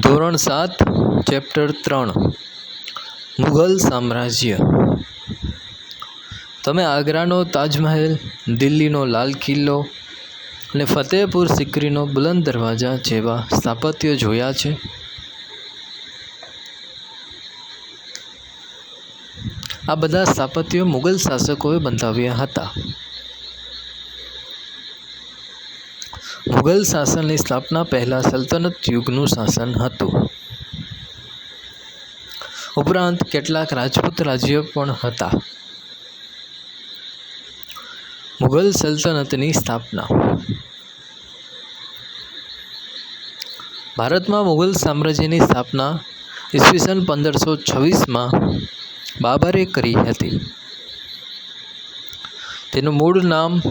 ધોરણ સાત, ચેપ્ટર ત્રણ. મુઘલ સામ્રાજ્ય. તમે આગ્રાનો તાજમહેલ, દિલ્હીનો લાલ કિલ્લો અને ફતેહપુર સિકરીનો બુલંદ દરવાજા જેવા સ્થાપત્યો જોયા છે? આ બધા સ્થાપત્યો મુઘલ શાસકોએ બંધાવ્યા હતા. મુઘલ શાસનની સ્થાપના પહેલાં સલ્તનત યુગનું શાસન હતું. ઉપરાંત કેટલાક રાજપૂત રાજ્યો પણ હતા. મુઘલ સલ્તનતની સ્થાપના. ભારતમાં મુઘલ સામ્રાજ્યની સ્થાપના ઈસવીસન પંદરસો છવ્વીસમાં બાબરે કરી હતી. તેનું મૂળ નામ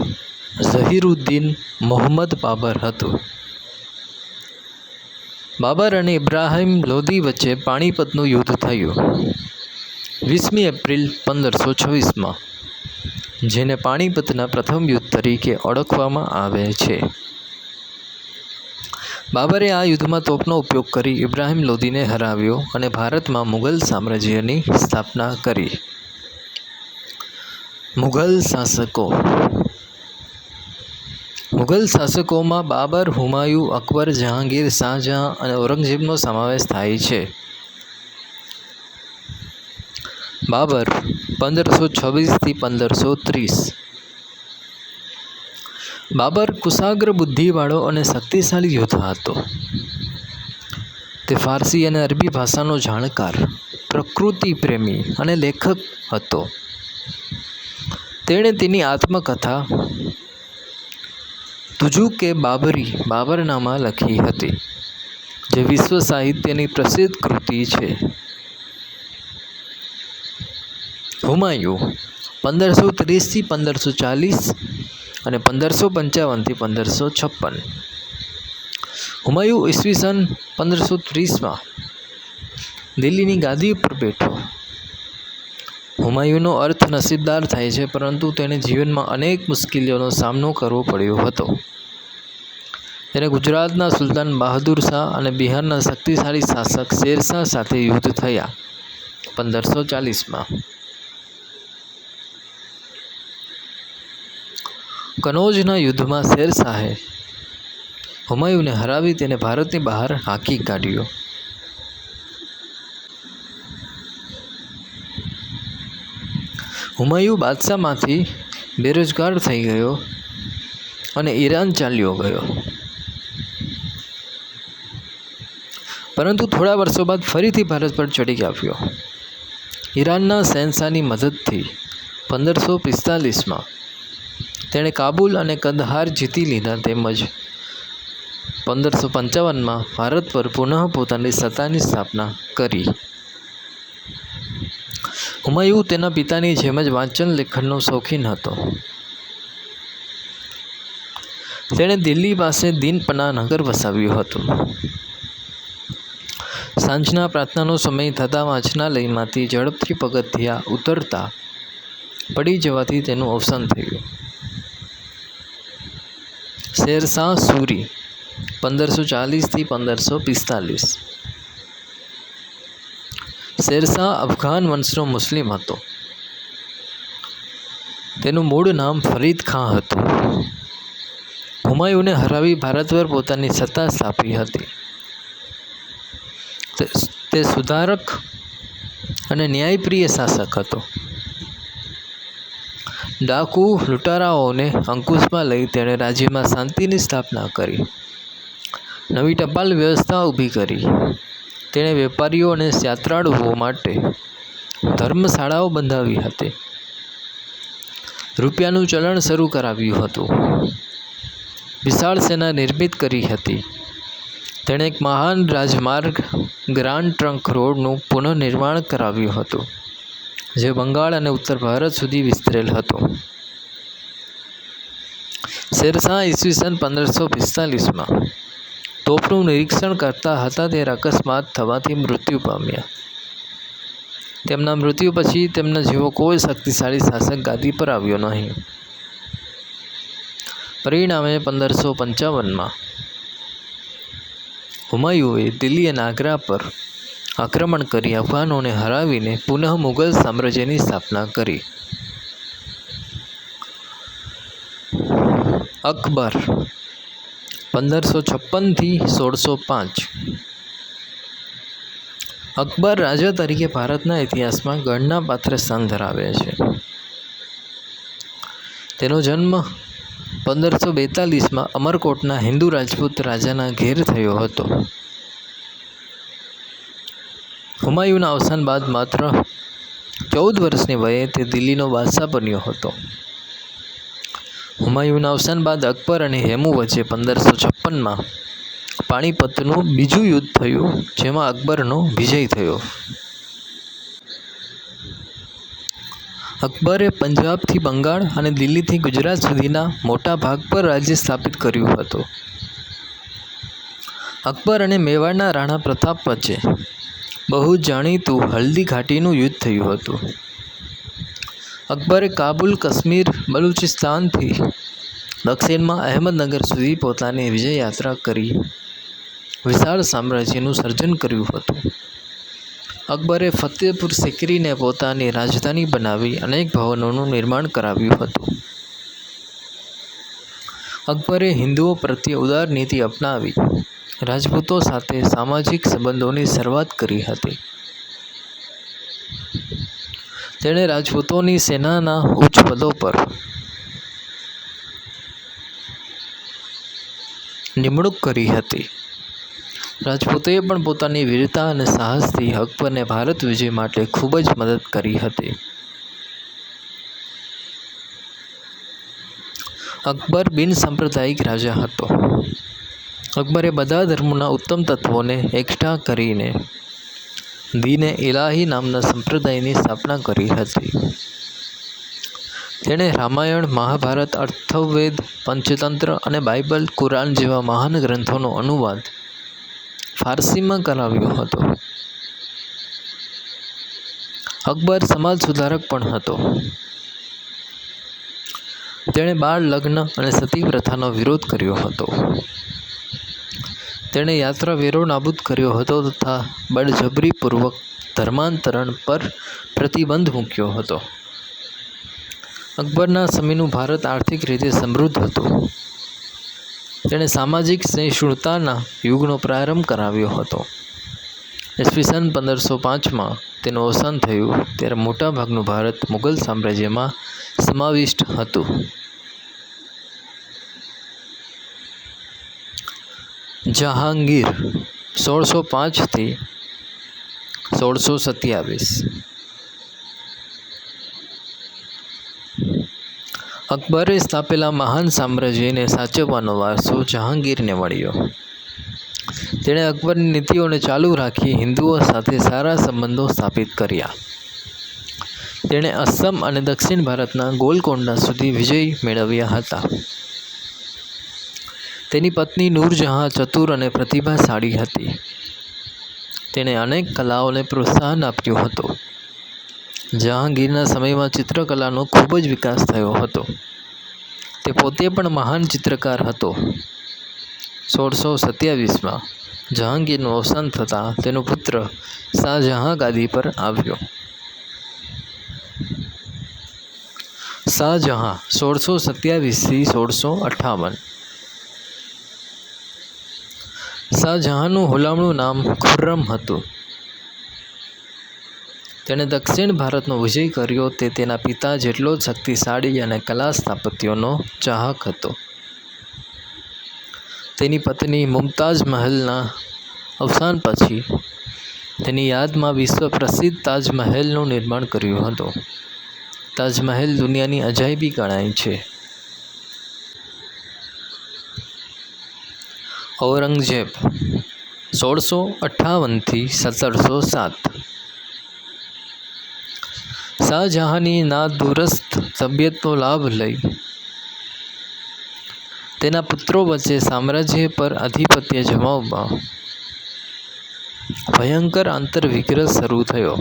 ઝહીરુદ્દીન મોહમ્મદ બાબર હતું. બાબર અને ઇબ્રાહિમ લોધી વચ્ચે પાણીપતનું યુદ્ધ થયું. વીસમી એપ્રિલ પંદરસો છવ્વીસમાં, જેને પાણીપતના પ્રથમ યુદ્ધ તરીકે ઓળખવામાં આવે છે. બાબરે આ યુદ્ધમાં તોપનો ઉપયોગ કરી ઇબ્રાહિમ લોધીને હરાવ્યો અને ભારતમાં મુઘલ સામ્રાજ્યની સ્થાપના કરી. મુઘલ શાસકો મુઘલ શાસકોમાં બાબર, હુમાયુ, અકબર, જહાંગીર, શાહજહાં અને ઔરંગઝેબનો સમાવેશ થાય છે. બાબર પંદરસો છવ્વીસથી પંદરસો ત્રીસ. બાબર કુશાગ્ર બુદ્ધિવાળો અને શક્તિશાળી યોદ્ધા હતો. તે ફારસી અને અરબી ભાષાનો જાણકાર, પ્રકૃતિ પ્રેમી અને લેખક હતો. તેણે તેની આત્મકથા તુજુ કે બાબરી બાબરનામા લખી હતી, જે વિશ્વ સાહિત્યની પ્રસિદ્ધ કૃતિ છે. હુમાયુ પંદરસો ત્રીસથી પંદરસો ચાલીસ અને પંદરસો પંચાવનથી પંદરસો છપ્પન. હુમાયુ ઈસવીસન પંદરસો ત્રીસમાં દિલ્હીની ગાદી ઉપર બેઠો. હુમાયુનો અર્થ નસીબદાર થાય છે, પરંતુ તેણે જીવનમાં અનેક મુશ્કેલીઓનો સામનો કરવો પડ્યો હતો. તેને ગુજરાતના સુલતાન બહાદુર શાહ અને બિહારના શક્તિશાળી શાસક શેરશાહ સાથે યુદ્ધ થયા પંદરસો ચાલીસમાં. કનોજના યુદ્ધમાં શેરશાહે હુમાયુને હરાવી તેને ભારતની બહાર હાંકી કાઢ્યો. હુમાયુ બાદશાહમાંથી બેરોજગાર થઈ ગયો અને ઈરાન ચાલ્યો ગયો. પરંતુ થોડા વર્ષો બાદ ફરીથી ભારત પર ચડી આવ્યો. ઈરાનના શહેનશાહની મદદથી પંદરસો પિસ્તાલીસમાં તેણે કાબુલ અને કંદહાર જીતી લીધા તેમજ પંદરસો પંચાવનમાં ભારત પર પુનઃ પોતાની સત્તાની સ્થાપના કરી. હુમાયુ તેના પિતાની જેમ જ વાંચન લેખનનો શોખીન હતો. તેણે દિલ્હી પાસે દીનપના નગર વસાવ્યું હતું. સાંજના પ્રાર્થનાનો સમય થતાં વાંચનાલયમાંથી ઝડપથી પગથિયા ઉતરતા પડી જવાથી તેનું અવસાન થયું. શેરશાહ સૂરી, પંદરસો ચાલીસથી પંદરસો પિસ્તાલીસ. શેરશાહ અફઘાન વંશનો મુસ્લિમ હતો. તેનું મૂળ નામ ફરીદ ખાં હતું. હુમાયુને હરાવી ભારત પર પોતાની સત્તા સ્થાપી હતી. તે સુધારક અને ન્યાયપ્રિય શાસક હતો. ડાકુ લૂંટારાઓને અંકુશમાં લઈ તેણે રાજ્યમાં શાંતિની સ્થાપના કરી. નવી ટપાલ વ્યવસ્થા ઊભી કરી. તેણે વેપારીઓ અને યાત્રાળુઓ માટે ધર્મશાળાઓ બંધાવી હતી. રૂપિયાનું ચલણ શરૂ કરાવ્યું હતું. વિશાળ સેના નિર્મિત કરી હતી. તેણે એક મહાન રાજમાર્ગ ગ્રાન્ડ ટ્રંક રોડનું પુનઃનિર્માણ કરાવ્યું હતું, જે બંગાળ અને ઉત્તર ભારત સુધી વિસ્તરેલ હતો. શેરશાહ ઈસવીસન પંદરસો પિસ્તાલીસમાં તોપનું નિરીક્ષણ કરતા હતા ત્યારે અકસ્માત થવાથી મૃત્યુ પામ્યા. તેમના મૃત્યુ પછી તેમના જેવો કોઈ શક્તિશાળી શાસક ગાદી પર આવ્યો નહીં. પરિણામે પંદરસો પંચાવનમાં હુમાયુએ દિલ્હી અને આગ્રા પર આક્રમણ કરી અફઘાનોને હરાવીને પુનઃ મુઘલ સામ્રાજ્યની સ્થાપના કરી. અકબર પંદરસો છપ્પનથી સોળસો પાંચ. અકબર રાજા તરીકે ભારતના ઇતિહાસમાં ગણના પાત્ર સ્થાન ધરાવે છે. તેનો જન્મ પંદરસો બેતાલીસમાં અમરકોટના હિન્દુ રાજપૂત રાજાના ઘેર થયો હતો. હુમાયુના અવસાન બાદ માત્ર ચૌદ વર્ષની વયે તે દિલ્હીનો બાદશાહ બન્યો હતો. હુમાયુના અવસાન બાદ અકબર અને હેમુ વચ્ચે પંદરસો છપ્પનમાં પાણીપતનું બીજું યુદ્ધ થયું, જેમાં અકબરનો વિજય થયો. અકબરે પંજાબથી બંગાળ અને દિલ્હીથી ગુજરાત સુધીના મોટા ભાગ પર રાજ્ય સ્થાપિત કર્યું હતું. અકબર અને મેવાડના રાણા પ્રતાપ વચ્ચે બહુ જાણીતું હલ્દી ઘાટીનું યુદ્ધ થયું હતું. અકબરે કાબુલ કાશ્મીર બલુચિસ્તાનથી દક્ષિણમાં અહેમદનગર સુધી પોતાની વિજય યાત્રા કરી. વિશાળ સામ્રાજ્યનું સર્જન કર્યું હતું. અકબરે ફતેહપુર સિકરીને પોતાની રાજધાની બનાવી અનેક ભવનોનું નિર્માણ કરાવ્યું હતું. અકબરે હિન્દુઓ પ્રત્યે ઉદાર નીતિ અપનાવી. રાજપૂતો સાથે સામાજિક સંબંધોની શરૂઆત કરી હતી. તેણે રાજપૂતોની સેનાના ઉચ્ચ પદો પર નિમણૂક કરી હતી. રાજપૂતોએ પણ પોતાની વીરતા અને સાહસથી અકબરને ભારત વિજય માટે ખૂબ જ મદદ કરી હતી. અકબર બિન સાંપ્રદાયિક રાજા હતો. અકબરે બધા ધર્મોના ઉત્તમ તત્વોને એકઠા કરીને દીને ઇલાહી નામના સંપ્રદાયની સ્થાપના કરી હતી. તેણે રામાયણ, મહાભારત, અર્થવેદ, પંચતંત્ર અને બાઇબલ, કુરાન જેવા મહાન ગ્રંથોનો અનુવાદ ફારસીમાં કરાવ્યો હતો. અકબર સમાજ સુધારક પણ હતો. તેણે બાળ લગ્ન અને સતી પ્રથાનો વિરોધ કર્યો હતો. તેણે યાત્રાવેરો નાબૂદ કર્યો હતો તથા બળજબરીપૂર્વક ધર્માંતરણ પર પ્રતિબંધ મૂક્યો હતો. અકબરના સમયનું ભારત આર્થિક રીતે સમૃદ્ધ હતું. તેણે સામાજિક સહિષ્ણુતાના યુગનો પ્રારંભ કરાવ્યો હતો. ઈસવીસન પંદરસો પાંચમાં તેનું અવસાન થયું, ત્યારે મોટાભાગનું ભારત મુગલ સામ્રાજ્યમાં સમાવિષ્ટ હતું. જહાંગીર, સોળસો પાંચથી સોળસો સત્યાવીસ. અકબરે સ્થાપેલા મહાન સામ્રાજ્યને સાચવવાનો વારસો જહાંગીરને મળ્યો. તેણે અકબરની નીતિઓને ચાલુ રાખી હિન્દુઓ સાથે સારા સંબંધો સ્થાપિત કર્યા. તેણે અસમ અને દક્ષિણ ભારતના ગોલકોંડા સુધી વિજય મેળવ્યા હતા. તેની પત્ની નૂરજહાં ચતુર અને પ્રતિભાશાળી હતી. તેણે અનેક કલાઓને પ્રોત્સાહન આપ્યું હતું. જહાંગીરના સમયમાં ચિત્રકલાનો ખૂબ જ વિકાસ થયો હતો. તે પોતે પણ મહાન ચિત્રકાર હતો. સોળસો સત્યાવીસમાં જહાંગીરનું અવસાન થતાં તેનો પુત્ર શાહજહાં ગાદી પર આવ્યો. શાહજહાં સોળસો સત્યાવીસથી સોળસો અઠ્ઠાવન શાહજહાંનું હુલામણું નામ ખુર્રમ હતું. તેણે દક્ષિણ ભારતનો વિજય કર્યો તે તેના પિતા જેટલો જ શક્તિશાળી અને કલા સ્થાપત્યોનો ચાહક હતો. તેની પત્ની મુમતાઝ મહેલના અવસાન પછી તેની યાદમાં વિશ્વ પ્રસિદ્ધ તાજમહેલનું નિર્માણ કર્યું હતું. તાજમહેલ દુનિયાની અજાયબી ગણાય છે. ઔરંગઝેબ સોળસો અઠ્ઠાવનથી સત્તરસો સાત. શાહજહાંની ના દુરસ્ત તબિયતનો લાભ લઈ તેના પુત્રો વચ્ચે સામ્રાજ્ય પર આધિપત્ય જમાવવા ભયંકર આંતરવિગ્રહ શરૂ થયો.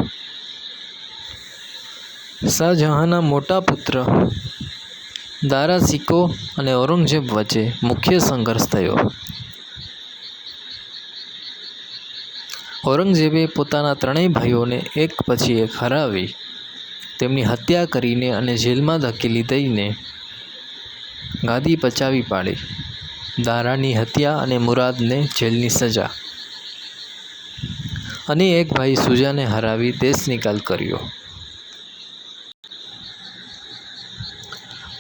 શાહજહાંના મોટા પુત્ર દારા સિકો અને ઔરંગઝેબ વચ્ચે મુખ્ય સંઘર્ષ થયો. ઔરંગઝેબે પોતાના ત્રણેય ભાઈઓને એક પછી એક હરાવી, તેમની હત્યા કરીને અને જેલમાં ધકેલી દઈને ગાદી પચાવી પાડી. દારાની હત્યા અને મુરાદને જેલની સજા. અને એક ભાઈ સુજાને હરાવી દેશ નિકાલ કર્યો.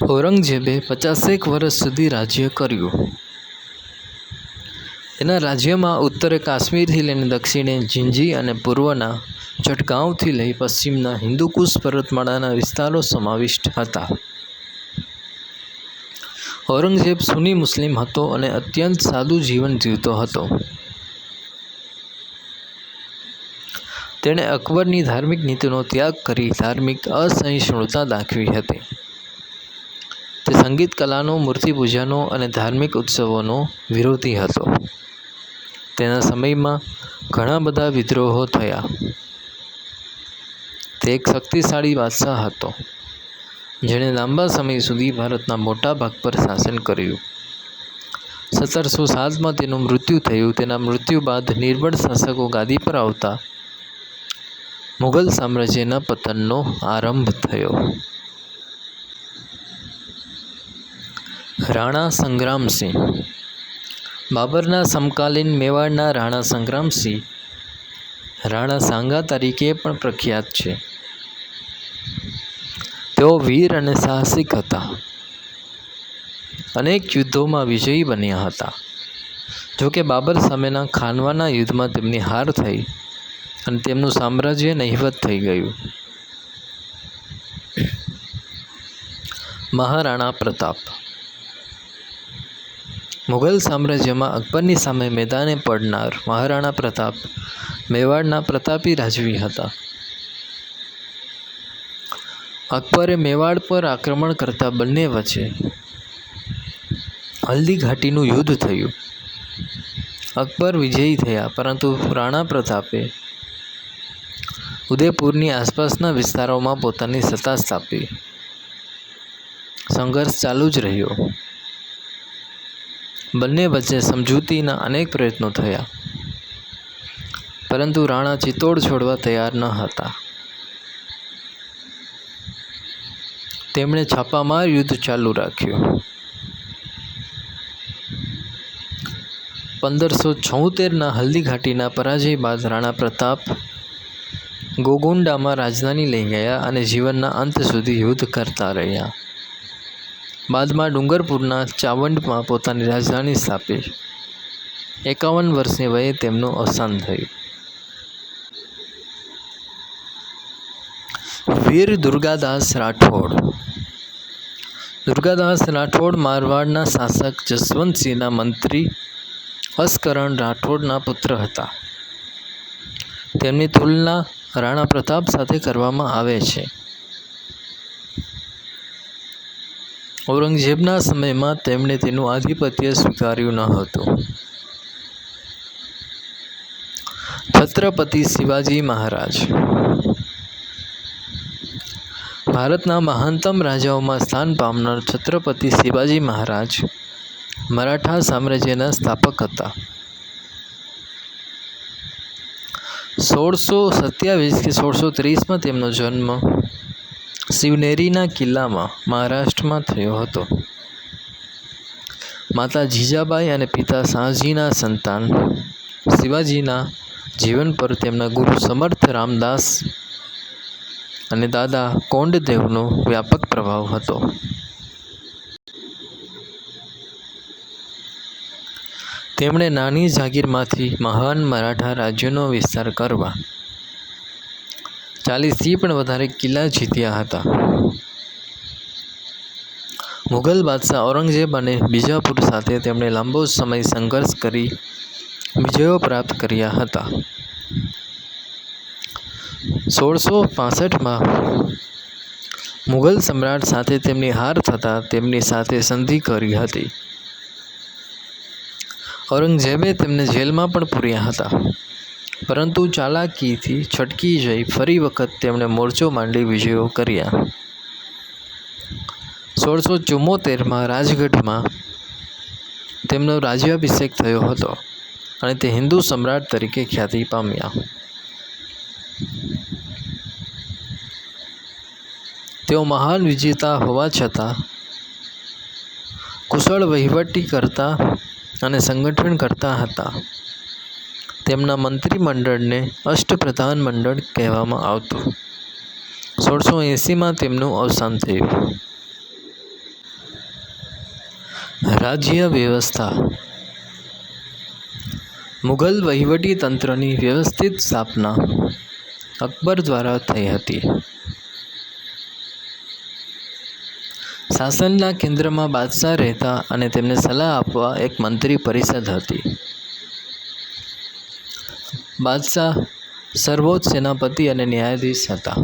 ઔરંગઝેબે પચાસેક વર્ષ સુધી રાજ્ય કર્યું. તેના રાજ્યમાં ઉત્તરે કાશ્મીરથી લઈને દક્ષિણે જિંજી અને પૂર્વના ચટગાંવથી લઈ પશ્ચિમના હિન્દુકુશ પર્વતમાળાના વિસ્તારો સમાવિષ્ટ હતા. ઔરંગઝેબ સુની મુસ્લિમ હતો અને અત્યંત સાદું જીવન જીવતો હતો. તેણે અકબરની ધાર્મિક નીતિનો ત્યાગ કરી ધાર્મિક અસહિષ્ણુતા દાખવી હતી. તે સંગીત કલાનો મૂર્તિપૂજાનો અને ધાર્મિક ઉત્સવોનો વિરોધી હતો. તેના સમયમાં ઘણા બધા વિદ્રોહો થયા. તે એક શક્તિશાળી બાદશાહ હતો, જેણે લાંબા સમય સુધી ભારતના મોટા ભાગ પર શાસન કર્યું. સત્તરસો સાતમાં તેનું મૃત્યુ થયું. તેના મૃત્યુ બાદ નિર્બળ શાસકો ગાદી પર આવતા મુઘલ સામ્રાજ્યના પતનનો આરંભ થયો. રાણા સંગ્રામસિંહ. બાબરના સમકાલીન મેવાડના રાણા સંગ્રામસિંહ રાણા સાંગા તરીકે પણ પ્રખ્યાત છે. તેઓ વીર અને સાહસિક હતા. અનેક યુદ્ધોમાં વિજયી બન્યા હતા. જોકે બાબર સામેના ખાનવાના યુદ્ધમાં તેમની હાર થઈ અને તેમનું સામ્રાજ્ય નહિવત થઈ ગયું. મહારાણા પ્રતાપ. મુઘલ સામ્રાજ્યમાં અકબરની સામે મેદાને પડનાર મહારાણા પ્રતાપ, મેવાડના પ્રતાપી રાજવી હતા. અકબરે મેવાડ પર આક્રમણ કરતા બંને વચ્ચે હલ્દી ઘાટીનું યુદ્ધ થયું. અકબર વિજયી થયા, પરંતુ રાણા પ્રતાપે ઉદયપુરની આસપાસના વિસ્તારોમાં પોતાની સત્તા સ્થાપી. સંઘર્ષ ચાલુ જ રહ્યો. બંને વચ્ચે સમજૂતીના અનેક પ્રયત્નો થયા. પરંતુ રાણા ચિત્તોડ છોડવા તૈયાર ન હતા. તેમણે છાપામાર યુદ્ધ ચાલુ રાખ્યું. પંદરસો છોતેરના હલ્દી ઘાટીના પરાજય બાદ રાણા પ્રતાપ ગોગુંડામાં રાજધાની લઈ ગયા અને જીવનના અંત સુધી યુદ્ધ કરતા રહ્યા. બાદમાં ડુંગરપુરના ચાવંડમાં પોતાની રાજધાની સ્થાપી. એકાવન વર્ષની વયે તેમનું અવસાન થયું. વીર દુર્ગાદાસ રાઠોડ. દુર્ગાદાસ રાઠોડ મારવાડના શાસક જસવંતસિંહના મંત્રી અસ્કરણ રાઠોડના પુત્ર હતા. તેમની તુલના રાણા પ્રતાપ સાથે કરવામાં આવે છે. ઔરંગઝેબના સમયમાં તેમણે તેનું આધિપત્ય સ્વીકાર્યું ન હતું. છત્રપતિ શિવાજી મહારાજ. ભારતના મહાનતમ રાજાઓમાં સ્થાન પામનાર છત્રપતિ શિવાજી મહારાજ મરાઠા સામ્રાજ્યના સ્થાપક હતા. સોળસો સત્યાવીસ કે સોળસો ત્રીસમાં તેમનો જન્મ શિવનેરીના કિલ્લામાં મહારાષ્ટ્રમાં થયો હતો. માતા જીજાબાઈ અને પિતા શાહજીના સંતાન શિવાજીના જીવન પર તેમના ગુરુ સમર્થ રામદાસ અને દાદા કોંડદેવનો વ્યાપક પ્રભાવ હતો. તેમણે નાની જાગીરમાંથી મહાન મરાઠા રાજ્યનો વિસ્તાર કરવા ચાલીસથી પણ વધારે કિલ્લા જીત્યા હતા. મુઘલ બાદશાહ ઔરંગઝેબ અને બીજાપુર સાથે તેમણે લાંબો સમય સંઘર્ષ કરી, વિજયો પ્રાપ્ત કર્યા હતા. સોળસો પાસઠમાં મુઘલ સમ્રાટ સાથે તેમની હાર થતાં તેમની સાથે સંધિ કરી હતી. ઔરંગઝેબે તેમને જેલમાં પણ પૂર્યા હતા. પરંતુ ચાલાકીથી છટકી જઈ ફરી વખત તેમણે મોરચો માંડી વિજયો કર્યા. સોળસો ચુમ્મોતેરમાં રાજગઢમાં તેમનો રાજ્યાભિષેક થયો હતો અને તે હિન્દુ સમ્રાટ તરીકે ખ્યાતિ પામ્યા. તેઓ મહાન વિજેતા હોવા છતાં કુશળ વહીવટી કરતા અને સંગઠન કરતા હતા. તેમના મંત્રીમંડળને અષ્ટપ્રધાન મંડળ કહેવામાં આવતું. સોળસો એંસીમાં તેમનું અવસાન થયું. રાજ્ય વ્યવસ્થા. મુઘલ વહીવટી તંત્રની વ્યવસ્થિત સ્થાપના અકબર દ્વારા થઈ હતી. શાસનના કેન્દ્રમાં બાદશાહ રહેતા અને તેમને સલાહ આપવા એક મંત્રી પરિષદ હતી. બાદશાહ સર્વોચ્ચ સેનાપતિ અને ન્યાયાધીશ હતા.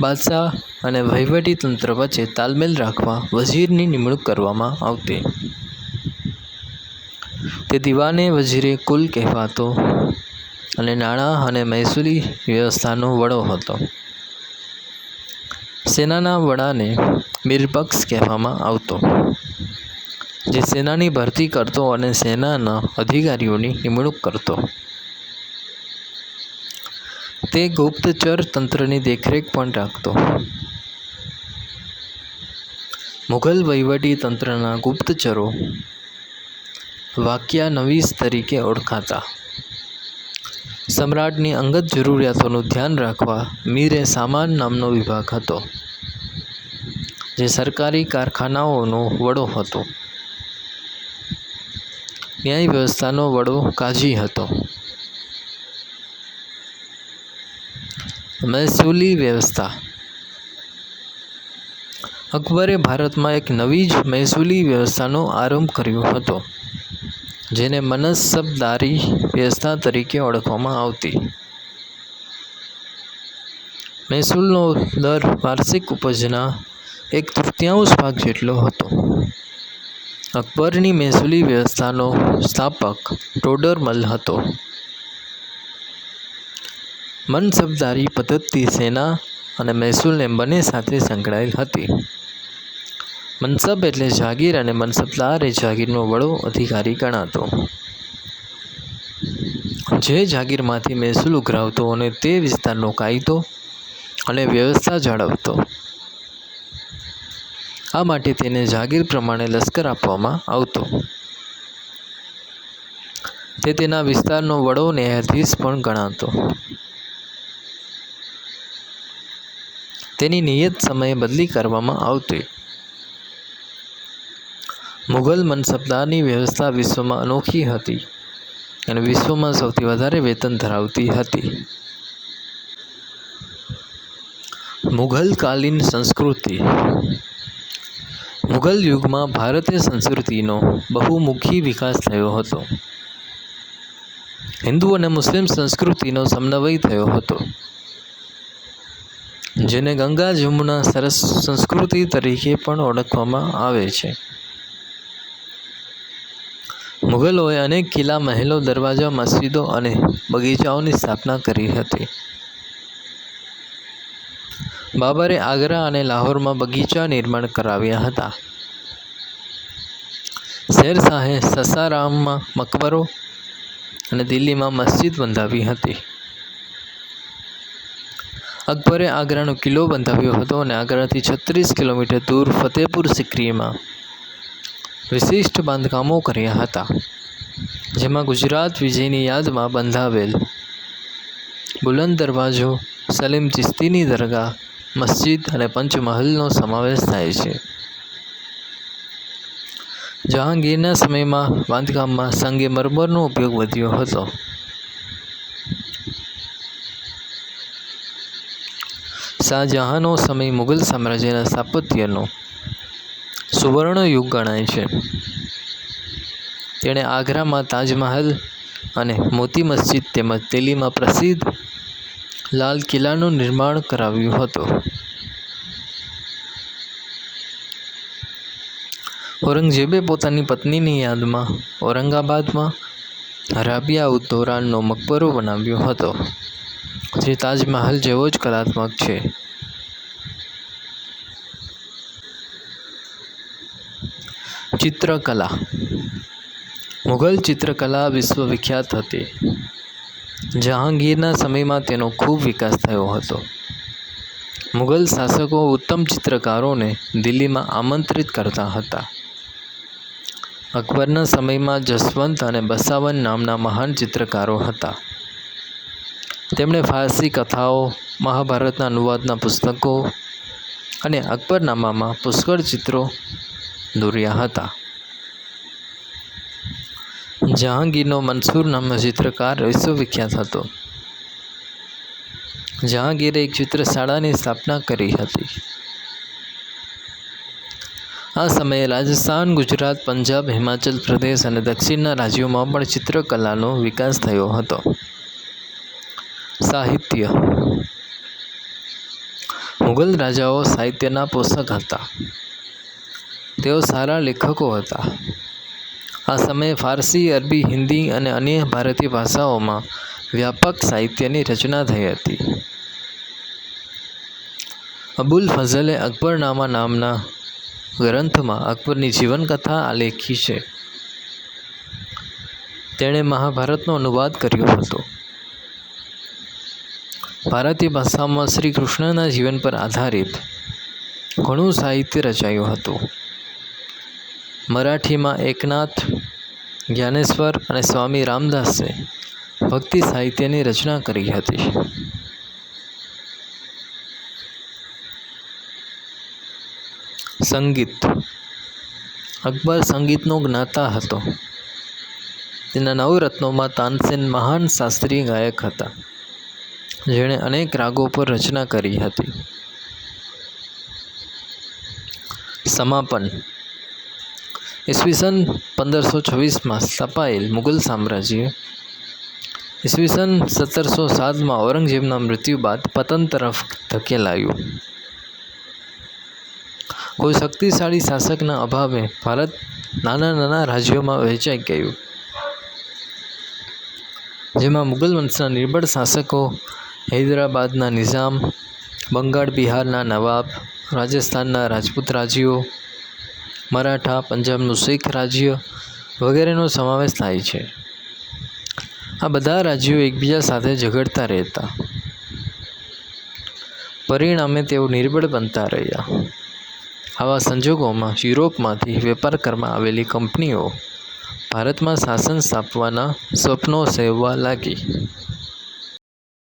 બાદશાહ અને વહીવટી તંત્ર વચ્ચે તાલમેલ રાખવા વઝીરની નિમણૂક કરવામાં આવતી. તે દિવાને વઝીરે કુલ કહેવાતો અને નાણાં અને મહેસૂલી વ્યવસ્થાનો વડો હતો. સેનાના વડાને મિરપક્ષ કહેવામાં આવતો. જે સેનાની ભરતી કરતો અને સેનાના અધિકારીઓની નિમણૂક કરતો. તે ગુપ્તચર તંત્રની દેખરેખ પણ રાખતો. મુઘલ વહીવટી તંત્રના ગુપ્તચરો વાક્યાનવીસ તરીકે ઓળખાતા. સમ્રાટની અંગત જરૂરિયાતોનું ધ્યાન રાખવા મીરે સામાન નામનો વિભાગ હતો, જે સરકારી કારખાનાઓનો વડો હતો. ન્યાય વ્યવસ્થાનો વડો કાજી હતો. મહેસૂલી વ્યવસ્થા. અકબરે ભારતમાં એક નવી જ મહેસૂલી વ્યવસ્થાનો આરંભ કર્યો હતો, જેને મનસબદારી વ્યવસ્થા તરીકે ઓળખવામાં આવતી. મહેસૂલનો દર વાર્ષિક ઉપજના એક તૃતીયાંશ ભાગ જેટલો હતો. અકબરની મહેસૂલી વ્યવસ્થાનો સ્થાપક ટોડરમલ હતો. મનસબદારી પદ્ધતિ સેના અને મહેસૂલને બંને સાથે સંકળાયેલ હતી. મનસબ એટલે જાગીર અને મનસબદાર એ જાગીરનો વડો અધિકારી ગણાતો. જે જાગીરમાંથી મહેસૂલ ઉઘરાવતો અને તે વિસ્તારનો કાયદો અને વ્યવસ્થા જાળવતો. આ માટે તેને જાગીર પ્રમાણે લશ્કર આપવામાં આવતો. તે તેના વિસ્તારનો વડો ન્યાયાધીશ પણ ગણાતો. તેની નિયત સમયે બદલી કરવામાં આવતી. મુઘલ મનસબદારની વ્યવસ્થા વિશ્વમાં અનોખી હતી અને વિશ્વમાં સૌથી વધારે વેતન ધરાવતી હતી. મુઘલકાલીન સંસ્કૃતિ મુઘલ યુગમાં ભારતીય સંસ્કૃતિનો બહુમુખી વિકાસ થયો હતો. હિન્દુ અને મુસ્લિમ સંસ્કૃતિનો સમન્વય થયો હતો. જેને ગંગા જમુના સરસ સંસ્કૃતિ તરીકે પણ ઓળખવામાં આવે છે. મુગલોએ અનેક કિલ્લા, મહેલો, દરવાજા, મસ્જિદો અને બગીચાઓની સ્થાપના કરી હતી. બાબરે આગ્રા અને લાહોરમાં બગીચા નિર્માણ કરાવ્યા હતા. શેરશાહે સસારામમાં મકબરો અને દિલ્હીમાં મસ્જિદ બંધાવી હતી. અકબરે આગ્રાનો કિલ્લો બંધાવ્યો હતો અને આગ્રાથી છત્રીસ કિલોમીટર દૂર ફતેપુર સિક્રીમાં વિશિષ્ટ બાંધકામો કર્યા હતા, જેમાં ગુજરાત વિજયની યાદમાં બંધાવેલ બુલંદ દરવાજો, સલીમ ચિસ્તીની દરગાહ મસ્જિદ અને પંચમહલનો સમાવેશ થાય છે. જહાંગીરના સમયમાં બાંધકામમાં સંગે મરમરનો ઉપયોગ વધ્યો હતો. શાહજહાંનો સમય મુઘલ સામ્રાજ્યના સ્થાપત્યનો સુવર્ણ યુગ ગણાય છે. તેણે આગ્રામાં તાજમહલ અને મોતી મસ્જિદ તેમજ દિલ્હીમાં પ્રસિદ્ધ લાલ કિલ્લાનું નિર્માણ કરાવ્યું હતું. ઔરંગઝેબે પોતાની પત્નીની યાદમાં ઔરંગાબાદમાં રાબિયા ઉદ મકબરો બનાવ્યો હતો, જે તાજમહલ જેવો જ કલાત્મક છે. ચિત્રકલા. મુઘલ ચિત્રકલા વિશ્વવિખ્યાત હતી. જહાંગીરના સમયમાં તેનો ખૂબ વિકાસ થયો હતો. મુગલ શાસકો ઉત્તમ ચિત્રકારોને દિલ્હીમાં આમંત્રિત કરતા હતા. અકબરના સમયમાં જસવંત અને બસાવન નામના મહાન ચિત્રકારો હતા. તેમણે ફારસી કથાઓ, મહાભારતના અનુવાદના પુસ્તકો અને અકબરનામામાં પુષ્કળ ચિત્રો દોર્યા હતા. જહાંગીરનો મનસૂર નામનો ચિત્રકાર વિશ્વવિખ્યાત હતો જહાંગીરે એક ચિત્રશાળાની સ્થાપના કરી હતી આ સમયે રાજસ્થાન ગુજરાત પંજાબ હિમાચલ પ્રદેશ અને દક્ષિણના રાજ્યોમાં પણ ચિત્રકલાનો વિકાસ થયો હતો। સાહિત્ય મુઘલ રાજાઓ સાહિત્યના પોષક હતા। તેઓ સારા લેખકો હતા। આ સમયે ફારસી, અરબી, હિન્દી અને અન્ય ભારતીય ભાષાઓમાં વ્યાપક સાહિત્યની રચના થઈ હતી. અબુલ ફઝલે અકબરનામા નામના ગ્રંથમાં અકબરની જીવનકથા આલેખી છે. તેણે મહાભારતનો અનુવાદ કર્યો હતો. ભારતીય ભાષામાં શ્રી કૃષ્ણના જીવન પર આધારિત ઘણું સાહિત્ય રચાયું હતું. મરાઠીમાં એકનાથ, જ્ઞાનેશ્વર અને સ્વામી રામદાસે ભક્તિ સાહિત્યની રચના કરી હતી. સંગીત. અકબર સંગીતનો જ્ઞાતા હતો. તેના નવરત્નોમાં તાનસેન મહાન શાસ્ત્રીય ગાયક હતા, જેણે અનેક રાગો પર રચના કરી હતી. સમાપન. ઈસવીસન પંદરસો છવ્વીસમાં સ્થપાયેલ મુઘલ સામ્રાજ્ય. ઈસવીસન સત્તરસો સાતમાં ઔરંગઝેબના મૃત્યુ બાદ પતન તરફ ધકેલાયું. કોઈ શક્તિશાળી શાસકના અભાવે ભારત નાના નાના રાજ્યોમાં વહેંચાઈ ગયું. જેમાં મુઘલ વંશના નિર્બળ શાસકો હૈદરાબાદના નિઝામ, બંગાળ બિહારના નવાબ, રાજસ્થાનના રાજપૂત રાજ્યો મરાઠા, પંજાબનું શીખ રાજ્ય વગેરેનો સમાવેશ થાય છે. આ બધા રાજ્યો એકબીજા સાથે ઝઘડતા રહેતા. પરિણામે તેઓ નિર્બળ બનતા રહ્યા. આવા સંજોગોમાં યુરોપમાંથી વેપાર કરવા આવેલી કંપનીઓ ભારતમાં શાસન સ્થાપવાના સ્વપ્નો સેવવા લાગી.